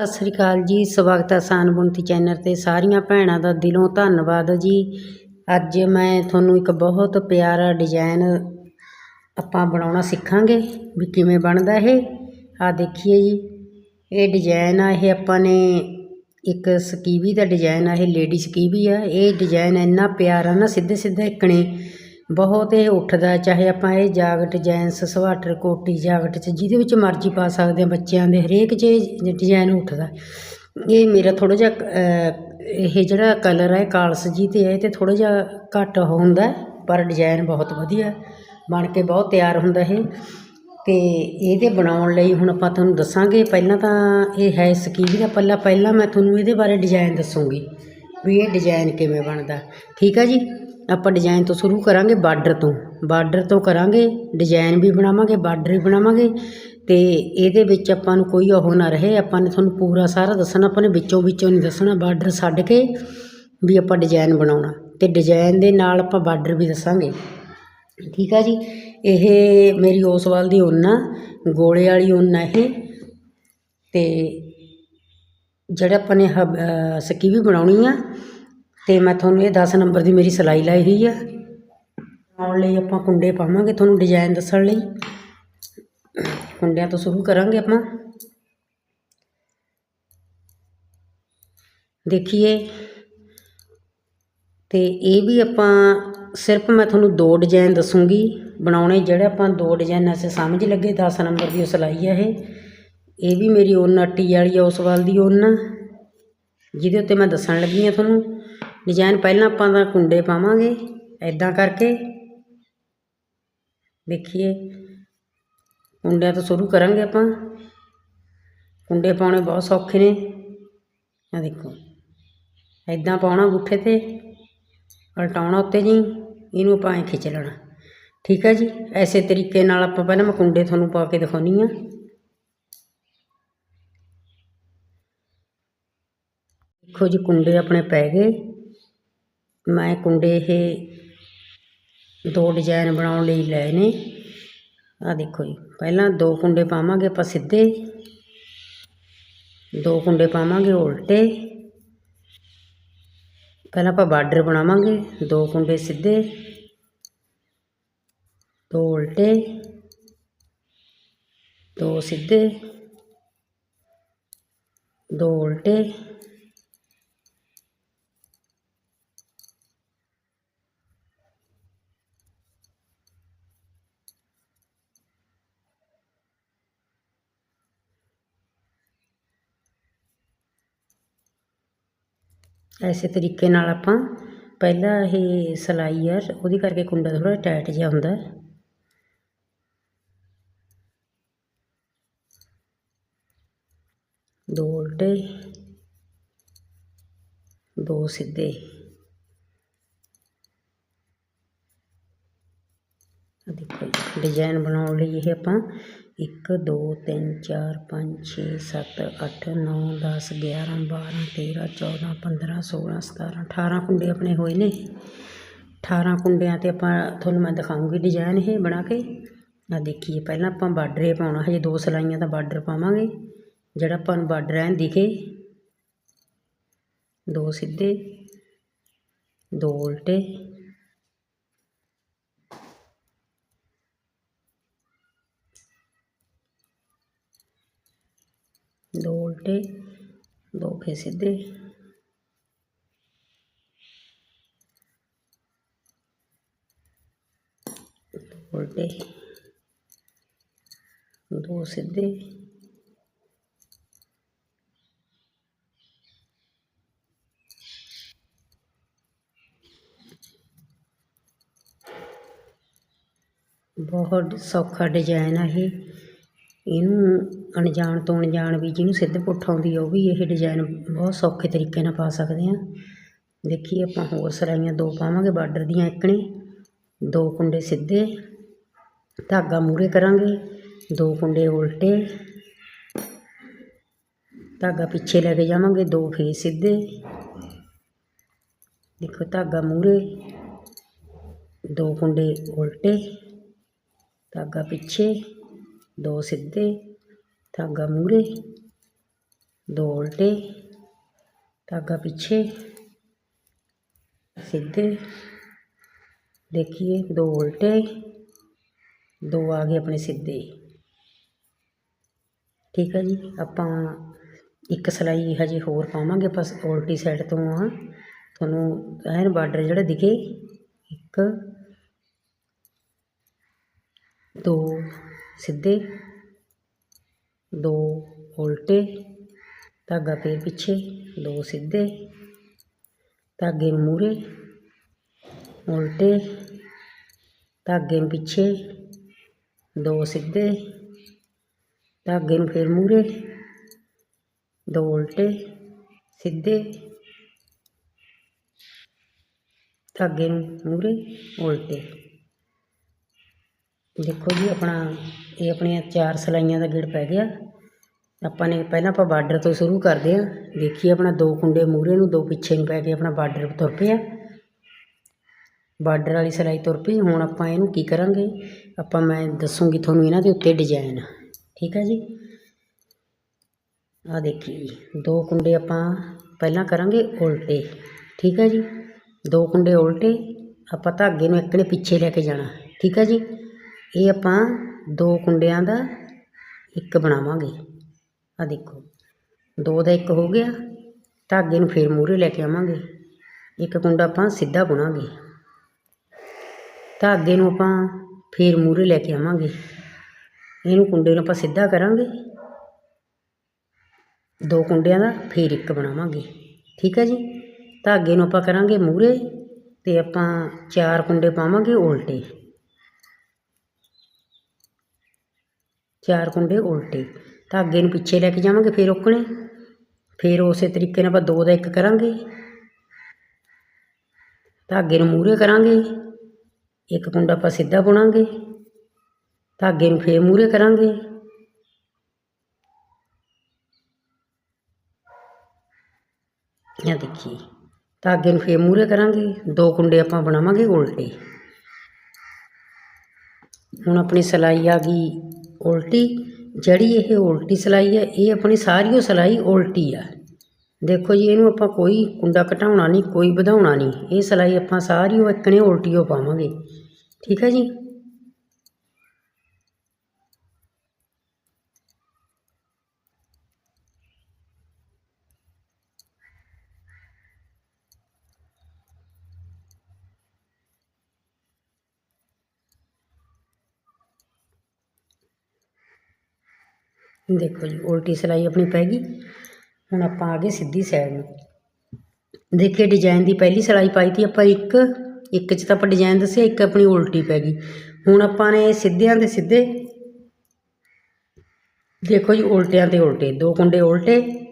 ਸਤਿ ਸ੍ਰੀ ਅਕਾਲ ਜੀ, ਸਵਾਗਤ ਹੈ ਆਸਾਨ ਬੁਣਤੀ ਚੈਨਲ 'ਤੇ। ਸਾਰੀਆਂ ਭੈਣਾਂ ਦਾ ਦਿਲੋਂ ਧੰਨਵਾਦ ਜੀ। ਅੱਜ ਮੈਂ ਤੁਹਾਨੂੰ ਇੱਕ ਬਹੁਤ ਪਿਆਰਾ ਡਿਜ਼ਾਈਨ ਆਪਾਂ ਬਣਾਉਣਾ ਸਿੱਖਾਂਗੇ ਵੀ ਕਿਵੇਂ ਬਣਦਾ ਇਹ। ਆ ਦੇਖੀਏ ਜੀ, ਇਹ ਡਿਜ਼ਾਈਨ ਆ, ਇਹ ਆਪਾਂ ਨੇ ਇੱਕ ਸਕੀਵੀ ਦਾ ਡਿਜ਼ਾਈਨ ਆ, ਇਹ ਲੇਡੀ ਸਕੀਵੀ ਆ। ਇਹ ਡਿਜ਼ਾਈਨ ਇੰਨਾ ਪਿਆਰਾ ਨਾ ਸਿੱਧੇ ਸਿੱਧੇ ਇੱਕਣੇ ਬਹੁਤ ਇਹ ਉੱਠਦਾ ਚਾਹੇ ਆਪਾਂ ਇਹ ਜਾਗਟ ਜੈਂਸ ਸਵਾਟਰ, ਕੋਟੀ ਜਾਗਟ 'ਚ, ਜਿਹਦੇ ਵਿੱਚ ਮਰਜ਼ੀ ਪਾ ਸਕਦੇ ਹਾਂ ਬੱਚਿਆਂ ਦੇ, ਹਰੇਕ 'ਚ ਇਹ ਡਿਜ਼ਾਈਨ ਉੱਠਦਾ ਇਹ ਮੇਰਾ ਥੋੜ੍ਹਾ ਜਿਹਾ ਇਹ ਜਿਹੜਾ ਕਲਰ ਹੈ, ਕਾਲਸ ਜੀ ਤੇ ਹੈ ਤੇ ਥੋੜ੍ਹਾ ਜਿਹਾ ਘੱਟ ਹੁੰਦਾ ਪਰ ਡਿਜ਼ਾਈਨ ਬਹੁਤ ਵਧੀਆ ਬਣ ਕੇ ਬਹੁਤ ਤਿਆਰ ਹੁੰਦਾ ਇਹ। ਤੇ ਇਹਦੇ ਬਣਾਉਣ ਲਈ ਹੁਣ ਆਪਾਂ ਤੁਹਾਨੂੰ ਦੱਸਾਂਗੇ, ਪਹਿਲਾਂ ਤਾਂ ਇਹ ਹੈ ਸਕੀਵੀ ਦਾ ਪੱਲਾ, ਪਹਿਲਾਂ ਮੈਂ ਤੁਹਾਨੂੰ ਇਹਦੇ ਬਾਰੇ ਡਿਜ਼ਾਈਨ ਦੱਸੂੰਗੀ, ਵੀ ਇਹ ਡਿਜ਼ਾਈਨ ਕਿਵੇਂ ਬਣਦਾ। ਠੀਕ ਆ ਜੀ? ਆਪਾਂ ਡਿਜ਼ਾਇਨ ਤੋਂ ਸ਼ੁਰੂ ਕਰਾਂਗੇ ਬਾਰਡਰ ਤੋਂ। ਬਾਰਡਰ ਤੋਂ ਕਰਾਂਗੇ ਡਿਜ਼ਾਇਨ ਵੀ ਬਣਾਵਾਂਗੇ ਬਾਰਡਰ ਵੀ ਬਣਾਵਾਂਗੇ। ਅਤੇ ਇਹਦੇ ਵਿੱਚ ਆਪਾਂ ਨੂੰ ਕੋਈ ਉਹ ਨਾ ਰਹੇ ਆਪਾਂ ਨੇ ਤੁਹਾਨੂੰ ਪੂਰਾ ਸਾਰਾ ਦੱਸਣਾ ਆਪਾਂ ਨੇ ਵਿੱਚੋਂ ਵਿੱਚੋਂ ਨਹੀਂ ਦੱਸਣਾ ਬਾਰਡਰ ਛੱਡ ਕੇ ਵੀ ਆਪਾਂ ਡਿਜ਼ਾਇਨ ਬਣਾਉਣਾ। ਅਤੇ ਡਿਜ਼ਾਇਨ ਦੇ ਨਾਲ ਆਪਾਂ ਬਾਰਡਰ ਵੀ ਦੱਸਾਂਗੇ। ਠੀਕ ਆ ਜੀ? ਇਹ ਮੇਰੀ ਓਸਵਾਲ ਦੀ ਉੱਨ ਆ ਗੋਲੇ ਵਾਲੀ ਉੱਨ ਆ ਇਹ। ਅਤੇ ਜਿਹੜਾ ਆਪਾਂ ਨੇ ਹਬ- ਅ, ਸਕੀਵੀ ਬਣਾਉਣੀ ਆ ਤੇ ਮੈਂ ਤੁਹਾਨੂੰ ਇਹ 10 ਨੰਬਰ ਦੀ ਮੇਰੀ ਸਿਲਾਈ ਲਾਈ ਹੋਈ ਆ। ਬਣਾਉਣ ਲਈ ਆਪਾਂ ਕੁੰਡੇ ਪਾਵਾਂਗੇ ਤੁਹਾਨੂੰ ਡਿਜ਼ਾਈਨ ਦੱਸਣ ਲਈ। ਕੁੰਡਿਆਂ ਤੋਂ ਸ਼ੁਰੂ ਕਰਾਂਗੇ ਆਪਾਂ। ਦੇਖੀਏ। ਤੇ ਇਹ ਵੀ ਆਪਾਂ ਸਿਰਫ ਮੈਂ ਤੁਹਾਨੂੰ ਦੋ ਡਿਜ਼ਾਈਨ ਦੱਸੂਗੀ। ਬਣਾਉਣੇ ਜਿਹੜੇ ਆਪਾਂ ਦੋ ਡਿਜ਼ਾਈਨ ਐਸੇ ਸਮਝ ਲੱਗੇ 10 ਨੰਬਰ ਦੀ ਉਹ ਸਿਲਾਈ ਆ ਇਹ। ਇਹ ਵੀ ਮੇਰੀ ਉੱਨ ਅੱਟੀ ਵਾਲੀ ਆ ਉਸ ਵੱਲ ਦੀ ਉੱਨ ਆ, ਜਿਹਦੇ ਉੱਤੇ ਮੈਂ ਦੱਸਣ ਲੱਗੀ ਆ ਤੁਹਾਨੂੰ। ਡਿਜ਼ਾਈਨ ਪਹਿਲਾਂ ਆਪਾਂ ਦਾ ਕੁੰਡੇ ਪਾਵਾਂਗੇ ਐਦਾਂ ਕਰਕੇ। ਦੇਖੀਏ, ਕੁੰਡਿਆਂ ਤੋਂ ਸ਼ੁਰੂ ਕਰਾਂਗੇ ਆਪਾਂ। ਕੁੰਡੇ ਪਾਉਣੇ ਬਹੁਤ ਸੌਖੇ ਨੇ। ਆ ਦੇਖੋ ਐਦਾਂ ਪਾਉਣਾ ਗੁੱਠੇ ਤੇ, ਉਲਟਾਉਣਾ ਉੱਤੇ ਜੀ, ਇਹਨੂੰ ਆਪਾਂ ਐਂ ਖਿੱਚ ਲੈਣਾ। ਠੀਕ ਹੈ ਜੀ? ਐਸੇ ਤਰੀਕੇ ਨਾਲ ਆਪਾਂ ਪਹਿਲਾਂ ਮੈਂ ਕੁੰਡੇ ਤੁਹਾਨੂੰ ਪਾ ਕੇ ਦਿਖਾਉਣੀ ਆ। ਦੇਖੋ ਜੀ, ਕੁੰਡੇ ਆਪਣੇ ਪੈ ਗਏ। ਮੈਂ ਕੁੰਡੇ ਇਹ ਦੋ ਡਿਜ਼ਾਇਨ ਬਣਾਉਣ ਲਈ ਲਏ ਨੇ। ਆ ਦੇਖੋ ਜੀ, ਪਹਿਲਾਂ ਦੋ ਕੁੰਡੇ ਪਾਵਾਂਗੇ ਆਪਾਂ ਸਿੱਧੇ। ਦੋ ਕੁੰਡੇ ਪਾਵਾਂਗੇ ਉਲਟੇ। ਪਹਿਲਾਂ ਆਪਾਂ ਬਾਰਡਰ ਬਣਾਵਾਂਗੇ, ਦੋ ਕੁੰਡੇ ਸਿੱਧੇ, ਦੋ ਉਲਟੇ, ਦੋ ਸਿੱਧੇ, ਦੋ ਉਲਟੇ। ਇਸੇ ਤਰੀਕੇ ਨਾਲ ਆਪਾਂ ਪਹਿਲਾਂ ਇਹ ਸਿਲਾਈ ਆ, ਉਹਦੀ ਕਰਕੇ ਕੁੰਡਾ ਥੋੜਾ ਟਾਈਟ ਜਿਹਾ ਹੁੰਦਾ। ਦੋ ਉਲਟੇ, ਦੋ ਸਿੱਧੇ ਆ ਡਿਜ਼ਾਇਨ ਬਣਾਉਣ ਲਈ ਇਹ ਆਪਾਂ 1 2 3 4 5 6 7 8 9 10 11 12 13 14 15 16 17 18 ਕੁੰਡੇ ਆਪਣੇ ਹੋਏ ਨੇ। 18 ਕੁੰਡਿਆਂ ਤੇ ਆਪਾਂ ਤੁਹਾਨੂੰ ਮੈਂ ਦਿਖਾਉਂਗੀ ਡਿਜ਼ਾਇਨ ਇਹ ਬਣਾ ਕੇ। ਆ ਦੇਖੀਏ, ਪਹਿਲਾਂ ਆਪਾਂ ਬਾਰਡਰ ਇਹ ਪਾਉਣਾ, ਹਜੇ ਦੋ ਸਿਲਾਈਆਂ ਦਾ ਬਾਰਡਰ ਪਾਵਾਂਗੇ। ਜਿਹੜਾ ਆਪਾਂ ਨੂੰ ਬਾਰਡਰ ਐਨ ਦਿਖੇ, ਦੋ ਸਿੱਧੇ, ਦੋ ਉਲਟੇ ਦੋ ਉਲਟੇ ਦੋ ਫੇ ਸਿੱਧੇ ਦੋ ਉਲਟੇ ਦੋ ਸਿੱਧੇ ਬਹੁਤ ਸੌਖਾ ਡਿਜ਼ਾਈਨ ਆ ਇਹ ਇਹਨੂੰ ਅਣਜਾਣ ਤੋਂ ਅਣਜਾਣ ਵੀ ਜਿਹਨੂੰ ਸਿੱਧ ਪੁੱਠ ਆਉਂਦੀ ਆ, ਉਹ ਵੀ ਇਹ ਡਿਜ਼ਾਇਨ ਬਹੁਤ ਸੌਖੇ ਤਰੀਕੇ ਨਾਲ ਪਾ ਸਕਦੇ ਹਾਂ ਦੇਖੀਏ ਆਪਾਂ ਹੋਰ ਸਿਲਾਈਆਂ ਦੋ ਪਾਵਾਂਗੇ, ਬਾਰਡਰ ਦੀਆਂ ਇੱਕਣੇ ਦੋ ਕੁੰਡੇ ਸਿੱਧੇ, ਧਾਗਾ ਮੂਰੇ ਕਰਾਂਗੇ, ਦੋ ਕੁੰਡੇ ਉਲਟੇ, ਧਾਗਾ ਪਿੱਛੇ ਲੈ ਕੇ ਜਾਵਾਂਗੇ, ਦੋ ਫੇਰ ਸਿੱਧੇ। ਦੇਖੋ ਧਾਗਾ ਮੂਰੇ ਦੋ ਕੁੰਡੇ ਉਲਟੇ, ਧਾਗਾ ਪਿੱਛੇ। ਦੋ ਸਿੱਧੇ, ਧਾਗਾ ਮੂਰੇ ਦੋ ਉਲਟੇ, ਧਾਗਾ ਪਿੱਛੇ, ਸਿੱਧੇ। ਦੇਖੀਏ, ਦੋ ਉਲਟੇ, ਦੋ ਆ ਗਏ ਆਪਣੇ ਸਿੱਧੇ। ਠੀਕ ਹੈ ਜੀ, ਆਪਾਂ ਇੱਕ ਸਿਲਾਈ ਹਜੇ ਹੋਰ ਪਾਵਾਂਗੇ, ਆਪਾਂ ਉਲਟੀ ਸਾਈਡ ਤੋਂ ਆ। ਤੁਹਾਨੂੰ ਐਨ ਬਾਰਡਰ ਜਿਹੜਾ ਦਿਖੇ, ਇੱਕ, ਦੋ ਸਿੱਧੇ ਦੋ ਉਲਟੇ, ਧਾਗਾ ਫੇਰ ਪਿੱਛੇ, ਦੋ ਸਿੱਧੇ, ਧਾਗੇ ਮੂਹਰੇ, ਉਲਟੇ, ਧਾਗੇ ਪਿੱਛੇ, ਦੋ ਸਿੱਧੇ, ਧਾਗੇ ਨੂੰ ਫੇਰ ਮੂਹਰੇ, ਦੋ ਉਲਟੇ, ਸਿੱਧੇ, ਧਾਗੇ ਨੂੰ ਮੂਹਰੇ, ਉਲਟੇ। ਦੇਖੋ ਜੀ ਆਪਣਾ, ਇਹ ਆਪਣੀਆਂ ਚਾਰ ਸਲਾਈਆਂ ਦਾ ਗੇੜ ਪੈ ਗਿਆ। ਆਪਾਂ ਨੇ ਪਹਿਲਾਂ ਆਪਾਂ ਬਾਰਡਰ ਤੋਂ ਸ਼ੁਰੂ ਕਰਦੇ ਹਾਂ। ਦੇਖੀਏ ਆਪਣਾ ਦੋ ਕੁੰਡੇ ਮੂਹਰੇ ਨੂੰ, ਦੋ ਪਿੱਛੇ ਨੂੰ ਪੈ ਕੇ ਆਪਣਾ ਬਾਰਡਰ ਤੁਰ ਪਿਆ। ਬਾਰਡਰ ਵਾਲੀ ਸਿਲਾਈ ਤੁਰ ਪਈ। ਹੁਣ ਆਪਾਂ ਇਹਨੂੰ ਕੀ ਕਰਾਂਗੇ? ਆਪਾਂ ਮੈਂ ਦੱਸੂਗੀ ਤੁਹਾਨੂੰ ਇਹਨਾਂ ਦੇ ਉੱਤੇ ਡਿਜ਼ਾਈਨ ਠੀਕ ਹੈ ਜੀ? ਆ ਜੀ, ਦੋ ਕੁੰਡੇ ਆਪਾਂ ਪਹਿਲਾਂ ਕਰਾਂਗੇ ਉਲਟੇ। ਠੀਕ ਹੈ ਜੀ? ਦੋ ਕੁੰਡੇ ਉਲਟੇ, ਆਪਾਂ ਧਾਗੇ ਨੂੰ ਇੱਕ ਨੇ ਪਿੱਛੇ ਲੈ ਕੇ ਜਾਣਾ। ਠੀਕ ਹੈ ਜੀ? ਇਹ ਆਪਾਂ ਦੋ ਕੁੰਡਿਆਂ ਦਾ ਇੱਕ ਬਣਾਵਾਂਗੇ। ਆ ਦੇਖੋ, ਦੋ ਦਾ ਇੱਕ ਹੋ ਗਿਆ, ਧਾਗੇ ਨੂੰ ਫੇਰ ਮੂਹਰੇ ਲੈ ਕੇ ਆਵਾਂਗੇ। ਇੱਕ ਕੁੰਡਾ ਆਪਾਂ ਸਿੱਧਾ ਬੁਣਾਂਗੇ। ਧਾਗੇ ਨੂੰ ਆਪਾਂ ਫੇਰ ਮੂਹਰੇ ਲੈ ਕੇ ਆਵਾਂਗੇ। ਇਹਨੂੰ ਕੁੰਡੇ ਨੂੰ ਆਪਾਂ ਸਿੱਧਾ ਕਰਾਂਗੇ। ਦੋ ਕੁੰਡਿਆਂ ਦਾ ਫੇਰ ਇੱਕ ਬਣਾਵਾਂਗੇ। ਠੀਕ ਹੈ ਜੀ? ਧਾਗੇ ਨੂੰ ਆਪਾਂ ਕਰਾਂਗੇ ਮੂਹਰੇ ਤੇ ਆਪਾਂ ਚਾਰ ਕੁੰਡੇ ਪਾਵਾਂਗੇ ਉਲਟੇ। ਚਾਰ ਕੁੰਡੇ ਉਲਟੇ। ਧਾਗੇ ਨੂੰ ਪਿੱਛੇ ਲੈ ਕੇ ਜਾਵਾਂਗੇ ਫਿਰ ਰੋਕਣੇ। ਫਿਰ ਉਸੇ ਤਰੀਕੇ ਨਾਲ ਆਪਾਂ ਦੋ ਦਾ ਇੱਕ ਕਰਾਂਗੇ। ਧਾਗੇ ਨੂੰ ਮੂਹਰੇ ਕਰਾਂਗੇ। ਇੱਕ ਕੁੰਡਾ ਆਪਾਂ ਸਿੱਧਾ ਬੁਣਾਂਗੇ। ਧਾਗੇ ਨੂੰ ਫੇਰ ਮੂਹਰੇ ਕਰਾਂਗੇ। ਇਹ ਦੇਖੀ ਧਾਗੇ ਨੂੰ ਫੇਰ ਮੂਹਰੇ ਕਰਾਂਗੇ। ਦੋ ਕੁੰਡੇ ਆਪਾਂ ਬਣਾਵਾਂਗੇ ਉਲਟੇ। ਹੁਣ ਆਪਣੀ ਸਿਲਾਈ ਆ ਗਈ। ਉਲਟੀ, ਜਿਹੜੀ ਇਹ ਉਲਟੀ ਸਿਲਾਈ ਹੈ, ਇਹ ਆਪਣੀ ਸਾਰੀ ਉਹ ਸਿਲਾਈ ਉਲਟੀ ਆ। ਦੇਖੋ ਜੀ, ਇਹਨੂੰ ਆਪਾਂ ਕੋਈ ਕੁੰਡਾ ਘਟਾਉਣਾ ਨਹੀਂ, ਕੋਈ ਵਧਾਉਣਾ ਨਹੀਂ। ਇਹ ਸਿਲਾਈ ਆਪਾਂ ਸਾਰੀ ਉਹ ਇੱਕਣੇ ਉਲਟੀ ਓ ਪਾਵਾਂਗੇ। ਠੀਕ ਹੈ ਜੀ? ਦੇਖੋ ਜੀ, ਉਲਟੀ ਸਿਲਾਈ ਆਪਣੀ ਪੈ ਗਈ। ਹੁਣ ਆਪਾਂ ਆ ਗਏ ਸਿੱਧੀ ਸਾਈਡ ਨੂੰ। ਦੇਖੇ ਡਿਜ਼ਾਈਨ ਦੀ ਪਹਿਲੀ ਸਿਲਾਈ ਪਾਈ ਤੀ ਆਪਾਂ ਇੱਕ ਇੱਕ 'ਚ ਤਾਂ ਆਪਾਂ ਡਿਜ਼ਾਈਨ ਦੱਸਿਆ, ਇੱਕ ਆਪਣੀ ਉਲਟੀ ਪੈ ਗਈ। ਹੁਣ ਆਪਾਂ ਨੇ ਸਿੱਧਿਆਂ ਦੇ ਸਿੱਧੇ। ਦੇਖੋ ਜੀ, ਉਲਟਿਆਂ ਤੇ ਉਲਟੇ, ਦੋ ਕੁੰਡੇ ਉਲਟੇ।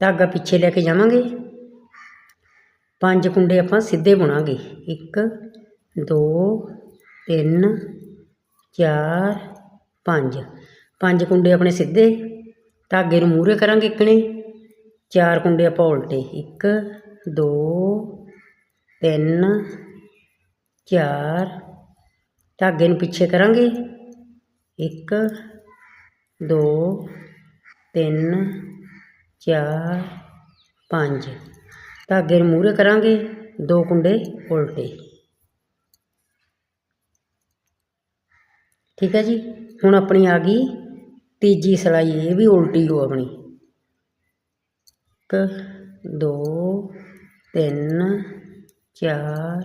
ਧਾਗਾ ਪਿੱਛੇ ਲੈ ਕੇ ਜਾਵਾਂਗੇ। ਪੰਜ ਕੁੰਡੇ ਆਪਾਂ ਸਿੱਧੇ ਬੁਣਾਂਗੇ। ਇੱਕ, ਦੋ, ਤਿੰਨ, ਚਾਰ, ਪੰਜ। ਪੰਜ ਕੁੰਡੇ ਆਪਣੇ ਸਿੱਧੇ, ਧਾਗੇ ਨੂੰ ਮੂਹਰੇ ਕਰਾਂਗੇ ਇੱਕਣੇ ਚਾਰ ਕੁੰਡੇ ਆਪਾਂ ਉਲਟੇ, ਇੱਕ, ਦੋ, ਤਿੰਨ, ਚਾਰ। ਧਾਗੇ ਨੂੰ ਪਿੱਛੇ ਕਰਾਂਗੇ। ਇੱਕ, ਦੋ, ਤਿੰਨ, ਚਾਰ, ਪੰਜ। ਧਾਗੇ ਨੂੰ ਮੂਹਰੇ ਕਰਾਂਗੇ, ਦੋ ਕੁੰਡੇ ਉਲਟੇ। ਠੀਕ ਹੈ ਜੀ? ਹੁਣ ਆਪਣੀ ਆ ਗਈ ਤੀਜੀ ਸਿਲਾਈ ਇਹ ਵੀ ਉਲਟੀ ਹੋ ਆਪਣੀ। ਇੱਕ, ਦੋ, ਤਿੰਨ, ਚਾਰ।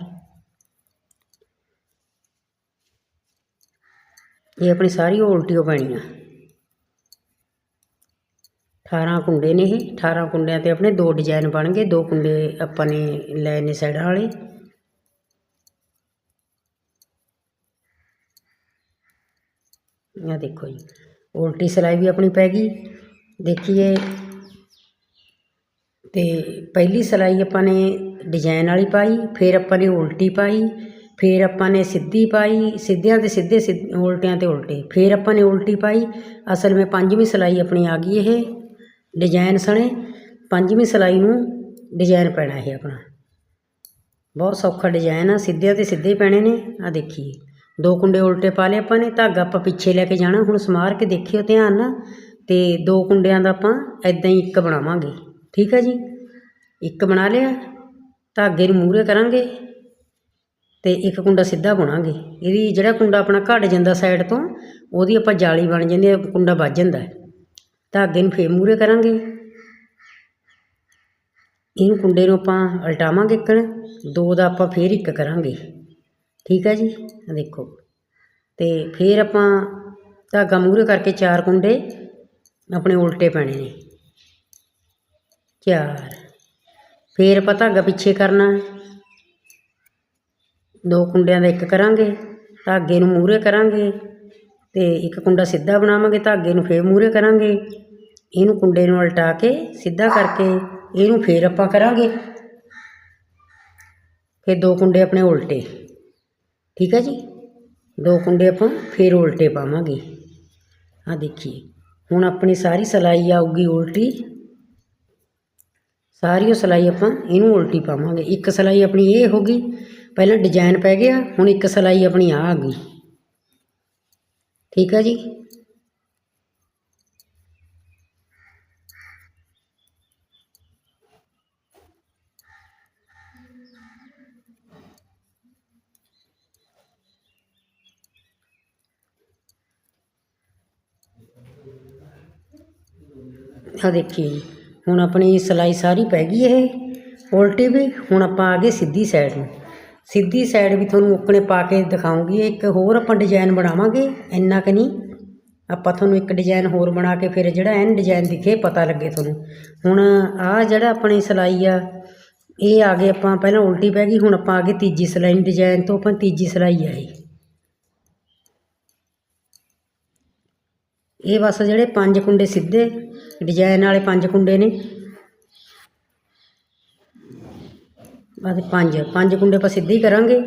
ਇਹ ਆਪਣੀ ਸਾਰੀ ਉਲਟੀ ਹੋ ਪੈਣੀ ਆ। 18 ਕੁੰਡੇ ਨੇ ਇਹ। 18 ਕੁੰਡਿਆਂ ਤੇ ਆਪਣੇ ਦੋ ਡਿਜ਼ਾਈਨ ਬਣ ਗਏ। ਦੋ ਕੁੰਡੇ ਆਪਾਂ ਨੇ ਲਏ ਨੇ ਸਾਈਡਾਂ ਵਾਲੇ। ਇਹ ਦੇਖੋ ਜੀ। ਉਲਟੀ ਸਿਲਾਈ ਵੀ ਆਪਣੀ ਪੈ ਗਈ। ਦੇਖੀਏ ਤੇ ਪਹਿਲੀ ਸਿਲਾਈ ਆਪਾਂ ਨੇ ਡਿਜ਼ਾਈਨ ਵਾਲੀ ਪਾਈ, ਫਿਰ ਆਪਾਂ ਨੇ ਉਲਟੀ ਪਾਈ, ਫਿਰ ਆਪਾਂ ਨੇ ਸਿੱਧੀ ਪਾਈ, ਸਿੱਧਿਆਂ ਤੇ ਸਿੱਧੇ ਸਿੱਧ- ਉਲਟਿਆਂ ਤੇ ਉਲਟੇ, ਫਿਰ ਆਪਾਂ ਨੇ ਉਲਟੀ ਪਾਈ। ਅਸਲ ਵਿੱਚ ਪੰਜਵੀਂ ਸਿਲਾਈ ਆਪਣੀ ਆ ਗਈ ਇਹ ਡਿਜ਼ਾਈਨ ਸਣੇ, ਪੰਜਵੀਂ ਸਿਲਾਈ ਨੂੰ ਡਿਜ਼ਾਈਨ ਪੈਣਾ ਇਹ ਆਪਣਾ। ਬਹੁਤ ਸੌਖਾ ਡਿਜ਼ਾਈਨ ਆ, ਸਿੱਧਿਆਂ ਤੇ ਸਿੱਧੇ ਪੈਣੇ ਨੇ ਆ ਦੇਖੀਏ। ਦੋ ਕੁੰਡੇ ਉਲਟੇ ਪਾ ਲਏ ਆਪਾਂ ਨੇ, ਧਾਗਾ ਆਪਾਂ ਪਿੱਛੇ ਲੈ ਕੇ ਜਾਣਾ, ਹੁਣ ਸਮਾਰ ਕੇ ਦੇਖਿਓ ਧਿਆਨ ਨਾਲ, ਤੇ ਦੋ ਕੁੰਡਿਆਂ ਦਾ ਆਪਾਂ ਐਦਾਂ ਹੀ ਇੱਕ ਬਣਾਵਾਂਗੇ। ਠੀਕ ਹੈ ਜੀ? ਇੱਕ ਬਣਾ ਲਿਆ, ਧਾਗੇ ਨੂੰ ਮੂਹਰੇ ਕਰਾਂਗੇ, ਤੇ ਇੱਕ ਕੁੰਡਾ ਸਿੱਧਾ ਬੁਣਾਂਗੇ। ਇਹਦੀ ਜਿਹੜਾ ਕੁੰਡਾ ਆਪਣਾ ਘਟ ਜਾਂਦਾ ਸਾਈਡ ਤੋਂ, ਉਹਦੀ ਆਪਾਂ ਜਾਲੀ ਬਣ ਜਾਂਦੀ ਹੈ ਕੁੰਡਾ ਵੱਜ ਜਾਂਦਾ ਧਾਗੇ ਨੂੰ ਫੇਰ ਮੂਹਰੇ ਕਰਾਂਗੇ। ਇਹਨੂੰ ਕੁੰਡੇ ਨੂੰ ਆਪਾਂ ਉਲਟਾਵਾਂਗੇ ਇੱਕਣ ਦੋ ਦਾ ਆਪਾਂ ਫੇਰ ਇੱਕ ਕਰਾਂਗੇ। ਠੀਕ ਹੈ ਜੀ? ਆਹ ਦੇਖੋ। ਅਤੇ ਫਿਰ ਆਪਾਂ ਧਾਗਾ ਮੂਹਰੇ ਕਰਕੇ ਚਾਰ ਕੁੰਡੇ ਆਪਣੇ ਉਲਟੇ ਪੈਣੇ ਨੇ। ਚਾਰ। ਫਿਰ ਆਪਾਂ ਧਾਗਾ ਪਿੱਛੇ ਕਰਨਾ ਹੈ। ਦੋ ਕੁੰਡਿਆਂ ਦਾ ਇੱਕ ਕਰਾਂਗੇ, ਧਾਗੇ ਨੂੰ ਮੂਹਰੇ ਕਰਾਂਗੇ ਅਤੇ ਇੱਕ ਕੁੰਡਾ ਸਿੱਧਾ ਬਣਾਵਾਂਗੇ, ਧਾਗੇ ਨੂੰ ਫਿਰ ਮੂਹਰੇ ਕਰਾਂਗੇ। ਇਹਨੂੰ ਕੁੰਡੇ ਨੂੰ ਉਲਟਾ ਕੇ ਸਿੱਧਾ ਕਰਕੇ ਇਹਨੂੰ ਫਿਰ ਆਪਾਂ ਕਰਾਂਗੇ। ਫਿਰ ਦੋ ਕੁੰਡੇ ਆਪਣੇ ਉਲਟੇ। ਠੀਕ ਹੈ ਜੀ? ਦੋ ਕੁੰਡੇ ਆਪਾਂ ਫਿਰ ਉਲਟੇ ਪਾਵਾਂਗੇ। ਆ ਦੇਖੀਏ, ਹੁਣ ਆਪਣੀ ਸਾਰੀ ਸਲਾਈ ਆਊਗੀ ਉਲਟੀ। ਸਾਰੀ ਉਹ ਸਲਾਈ ਆਪਾਂ ਇਹਨੂੰ ਉਲਟੀ ਪਾਵਾਂਗੇ। ਇੱਕ ਸਲਾਈ ਆਪਣੀ ਇਹ ਹੋ ਗਈ, ਪਹਿਲਾਂ ਡਿਜ਼ਾਈਨ ਪੈ ਗਿਆ, ਹੁਣ ਇੱਕ ਸਲਾਈ ਆਪਣੀ ਆ ਆ ਗਈ। ਠੀਕ ਹੈ ਜੀ? ਆ ਦੇਖੀਏ ਹੁਣ ਆਪਣੀ ਸਿਲਾਈ ਸਾਰੀ ਪੈ ਗਈ ਇਹ। ਉਲਟੀ ਵੀ ਹੁਣ ਆਪਾਂ ਆ ਗਏ ਸਿੱਧੀ ਸਾਈਡ ਨੂੰ। ਸਿੱਧੀ ਸਾਈਡ ਵੀ ਤੁਹਾਨੂੰ ਉੱਕਣੇ ਪਾ ਕੇ ਦਿਖਾਉਂਗੀ। ਇੱਕ ਹੋਰ ਆਪਾਂ ਡਿਜ਼ਾਈਨ ਬਣਾਵਾਂਗੇ। ਇੰਨਾ ਕਿ ਨਹੀਂ। ਆਪਾਂ ਤੁਹਾਨੂੰ ਇੱਕ ਡਿਜ਼ਾਈਨ ਹੋਰ ਬਣਾ ਕੇ ਫਿਰ ਜਿਹੜਾ ਐਨ ਡਿਜ਼ਾਈਨ ਦਿਖੇ ਪਤਾ ਲੱਗੇ ਤੁਹਾਨੂੰ। ਹੁਣ ਆਹ ਜਿਹੜਾ ਆਪਣੀ ਸਿਲਾਈ ਆ, ਇਹ ਆ ਗਏ ਆਪਾਂ, ਪਹਿਲਾਂ ਉਲਟੀ ਪੈ ਗਈ, ਹੁਣ ਆਪਾਂ ਆ ਗਏ ਤੀਜੀ ਸਿਲਾਈ ਡਿਜ਼ਾਈਨ ਤੋਂ ਆਪਾਂ ਤੀਜੀ ਸਿਲਾਈ ਆਈ ਇਹ ਬਸ ਜਿਹੜੇ ਪੰਜ ਕੁੰਡੇ ਸਿੱਧੇ ਡਿਜ਼ਾਈਨ ਵਾਲੇ ਪੰਜ ਕੁੰਡੇ ਨੇ। ਬਸ ਪੰਜ ਪੰਜ ਕੁੰਡੇ ਆਪਾਂ ਸਿੱਧੇ ਹੀ ਕਰਾਂਗੇ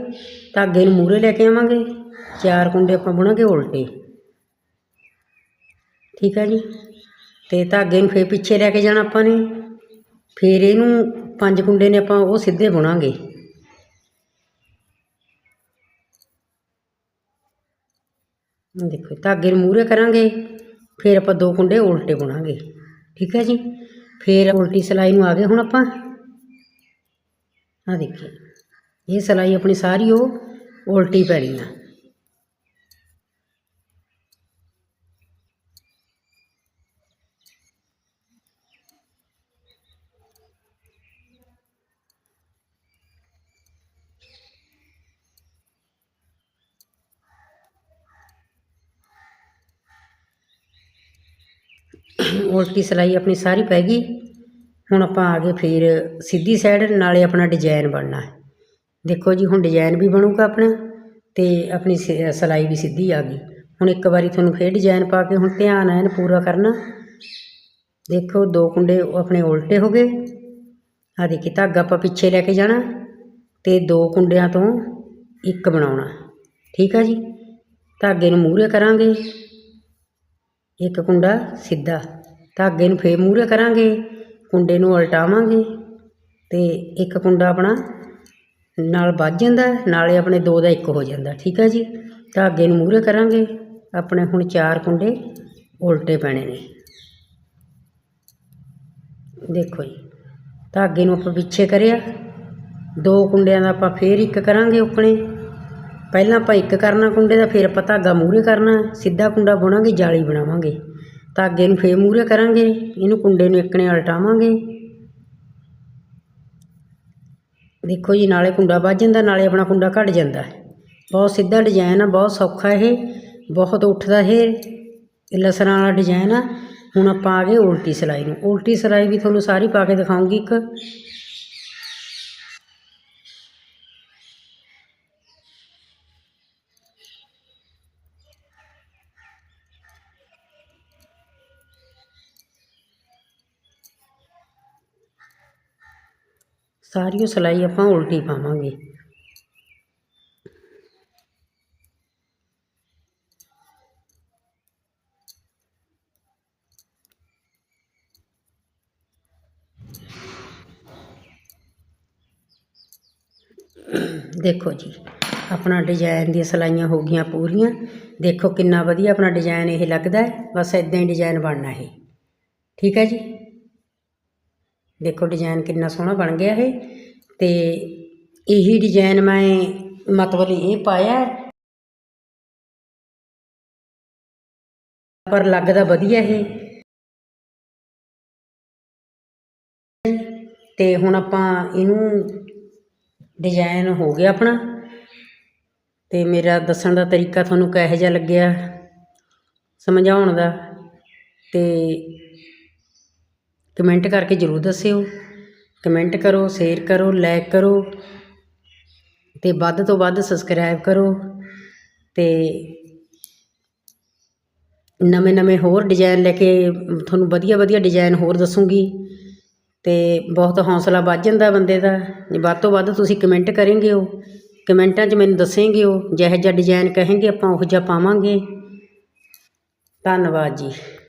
ਧਾਗੇ ਨੂੰ ਮੂਹਰੇ ਲੈ ਕੇ ਆਵਾਂਗੇ, ਚਾਰ ਕੁੰਡੇ ਆਪਾਂ ਬੁਣਾਂਗੇ ਉਲਟੇ। ਠੀਕ ਹੈ ਜੀ? ਤੇ ਧਾਗੇ ਨੂੰ ਫੇਰ ਪਿੱਛੇ ਲੈ ਕੇ ਜਾਣਾ ਆਪਾਂ ਨੇ। ਫੇਰ ਇਹਨੂੰ ਪੰਜ ਕੁੰਡੇ ਨੇ ਆਪਾਂ ਉਹ ਸਿੱਧੇ ਬੁਣਾਂਗੇ। ਦੇਖੋ ਧਾਗੇ ਨੂੰ ਮੂਹਰੇ ਕਰਾਂਗੇ। ਫਿਰ ਆਪਾਂ ਦੋ ਕੁੰਡੇ ਉਲਟੇ ਬੁਣਾਂਗੇ, ਠੀਕ ਹੈ ਜੀ? ਫਿਰ ਉਲਟੀ ਸਲਾਈ ਨੂੰ ਆ ਗਏ ਹੁਣ ਆਪਾਂ। ਆ ਦੇਖੀਏ, ਇਹ ਸਲਾਈ ਆਪਣੀ ਸਾਰੀ ਉਹ ਉਲਟੀ ਪੈਣੀ ਆ। ਉਲਟੀ ਸਿਲਾਈ ਆਪਣੀ ਸਾਰੀ ਪੈ ਗਈ। ਹੁਣ ਆਪਾਂ ਆ ਗਏ ਫਿਰ ਸਿੱਧੀ ਸਾਈਡ ਨਾਲੇ ਆਪਣਾ ਡਿਜ਼ਾਈਨ ਬਣਨਾ ਹੈ। ਦੇਖੋ ਜੀ, ਹੁਣ ਡਿਜ਼ਾਈਨ ਵੀ ਬਣੂਗਾ ਆਪਣਾ ਤੇ ਆਪਣੀ ਸ- ਸਲਾਈ ਵੀ ਸਿੱਧੀ ਆ ਗਈ। ਹੁਣ ਇੱਕ ਵਾਰੀ ਤੁਹਾਨੂੰ ਫੇਰ ਡਿਜ਼ਾਈਨ ਪਾ ਕੇ ਹੁਣ ਧਿਆਨ ਐਨ ਪੂਰਾ ਕਰਨਾ। ਦੇਖੋ, ਦੋ ਕੁੰਡੇ ਆਪਣੇ ਉਲਟੇ ਹੋ ਗਏ। ਆ ਦੇਖੀ, ਧਾਗਾ ਆਪਾਂ ਪਿੱਛੇ ਲੈ ਕੇ ਜਾਣਾ ਤੇ ਦੋ ਕੁੰਡਿਆਂ ਤੋਂ ਇੱਕ ਬਣਾਉਣਾ। ਠੀਕ ਆ ਜੀ? ਧਾਗੇ ਨੂੰ ਮੂਹਰੇ ਕਰਾਂਗੇ। ਇੱਕ ਕੁੰਡਾ ਸਿੱਧਾ। ਧਾਗੇ ਨੂੰ ਫੇਰ ਮੂਹਰੇ ਕਰਾਂਗੇ, ਕੁੰਡੇ ਨੂੰ ਉਲਟਾਵਾਂਗੇ ਅਤੇ ਇੱਕ ਕੁੰਡਾ ਆਪਣਾ ਨਾਲ ਵੱਜ ਜਾਂਦਾ, ਨਾਲੇ ਆਪਣੇ ਦੋ ਦਾ ਇੱਕ ਹੋ ਜਾਂਦਾ। ਠੀਕ ਹੈ ਜੀ? ਧਾਗੇ ਨੂੰ ਮੂਹਰੇ ਕਰਾਂਗੇ, ਆਪਣੇ ਹੁਣ ਚਾਰ ਕੁੰਡੇ ਉਲਟੇ ਪੈਣੇ ਨੇ। ਦੇਖੋ ਜੀ ਧਾਗੇ ਨੂੰ ਆਪਾਂ ਪਿੱਛੇ ਕਰਿਆ, ਦੋ ਕੁੰਡਿਆਂ ਦਾ ਆਪਾਂ ਫੇਰ ਇੱਕ ਕਰਾਂਗੇ ਉੱਕਣੇ ਪਹਿਲਾਂ ਆਪਾਂ ਇੱਕ ਕਰਨਾ ਕੁੰਡੇ ਦਾ, ਫਿਰ ਆਪਾਂ ਧਾਗਾ ਮੂਹਰੇ ਕਰਨਾ, ਸਿੱਧਾ ਕੁੰਡਾ ਬੁਣਾਂਗੇ, ਜਾਲੀ ਬਣਾਵਾਂਗੇ। ਧਾਗੇ ਨੂੰ ਫੇਰ ਮੂਹਰੇ ਕਰਾਂਗੇ, ਇਹਨੂੰ ਕੁੰਡੇ ਨੂੰ ਇੱਕ ਨੇ ਉਲਟਾਵਾਂਗੇ ਦੇਖੋ ਜੀ, ਨਾਲੇ ਕੁੰਡਾ ਵੱਜ ਜਾਂਦਾ, ਨਾਲੇ ਆਪਣਾ ਕੁੰਡਾ ਘਟ ਜਾਂਦਾ ਬਹੁਤ ਸਿੱਧਾ ਡਿਜ਼ਾਈਨ ਆ, ਬਹੁਤ ਸੌਖਾ ਇਹ, ਬਹੁਤ ਉੱਠਦਾ ਇਹ ਲਸਰਾਂ ਵਾਲਾ ਡਿਜ਼ਾਈਨ ਆ। ਹੁਣ ਆਪਾਂ ਆ ਗਏ ਉਲਟੀ ਸਿਲਾਈ ਨੂੰ। ਉਲਟੀ ਸਿਲਾਈ ਵੀ ਤੁਹਾਨੂੰ ਸਾਰੀ ਪਾ ਕੇ ਦਿਖਾਉਂਗੀ ਇੱਕ। ਸਾਰੀ ਉਹ ਸਿਲਾਈ ਆਪਾਂ ਉਲਟੀ ਪਾਵਾਂਗੇ। ਦੇਖੋ ਜੀ, ਆਪਣਾ ਡਿਜ਼ਾਈਨ ਦੀਆਂ ਸਿਲਾਈਆਂ ਹੋ ਗਈਆਂ ਪੂਰੀਆਂ। ਦੇਖੋ ਕਿੰਨਾ ਵਧੀਆ ਆਪਣਾ ਡਿਜ਼ਾਈਨ ਇਹ ਲੱਗਦਾ ਹੈ। ਬਸ ਇਦਾਂ ਹੀ ਡਿਜ਼ਾਈਨ ਬਣਨਾ ਇਹ। ਠੀਕ ਹੈ ਜੀ? ਦੇਖੋ ਡਿਜ਼ਾਈਨ ਕਿੰਨਾ ਸੋਹਣਾ ਬਣ ਗਿਆ ਇਹ। ਤੇ ਇਹੀ ਡਿਜ਼ਾਈਨ ਮੈਂ ਮਤਲਬ ਇਹ ਪਾਇਆ। ਪਰ ਲੱਗਦਾ ਵਧੀਆ ਇਹ। ਤੇ ਹੁਣ ਆਪਾਂ ਇਹਨੂੰ ਡਿਜ਼ਾਈਨ ਹੋ ਗਿਆ ਆਪਣਾ। ਤੇ ਮੇਰਾ ਦੱਸਣ ਦਾ ਤਰੀਕਾ ਤੁਹਾਨੂੰ ਕਿਹੋ ਜਿਹਾ ਲੱਗਿਆ ਸਮਝਾਉਣ ਦਾ। ਤੇ ਕਮੈਂਟ ਕਰਕੇ ਜ਼ਰੂਰ ਦੱਸਿਓ। ਕਮੈਂਟ ਕਰੋ, ਸ਼ੇਅਰ ਕਰੋ, ਲਾਈਕ ਕਰੋ ਤੇ ਵੱਧ ਤੋਂ ਵੱਧ ਸਬਸਕ੍ਰਾਈਬ ਕਰੋ ਤੇ ਨਵੇਂ ਨਵੇਂ ਹੋਰ ਡਿਜ਼ਾਈਨ ਲੈ ਕੇ ਤੁਹਾਨੂੰ ਵਧੀਆ ਵਧੀਆ ਡਿਜ਼ਾਈਨ ਹੋਰ ਦੱਸੂਗੀ ਤੇ ਬਹੁਤ ਹੌਸਲਾ ਵੱਧ ਜਾਂਦਾ ਬੰਦੇ ਦਾ। ਵੱਧ ਤੋਂ ਵੱਧ ਤੁਸੀਂ ਕਮੈਂਟ ਕਰੇਂਗੇ ਉਹ, ਕਮੈਂਟਾਂ 'ਚ ਮੈਨੂੰ ਦੱਸੇਂਗੇ ਉਹ, ਜਿਹੋ ਜਿਹਾ ਡਿਜ਼ਾਈਨ ਕਹੇਂਗੇ ਆਪਾਂ, ਉਹੋ ਜਿਹਾ ਪਾਵਾਂਗੇ। ਧੰਨਵਾਦ ਜੀ।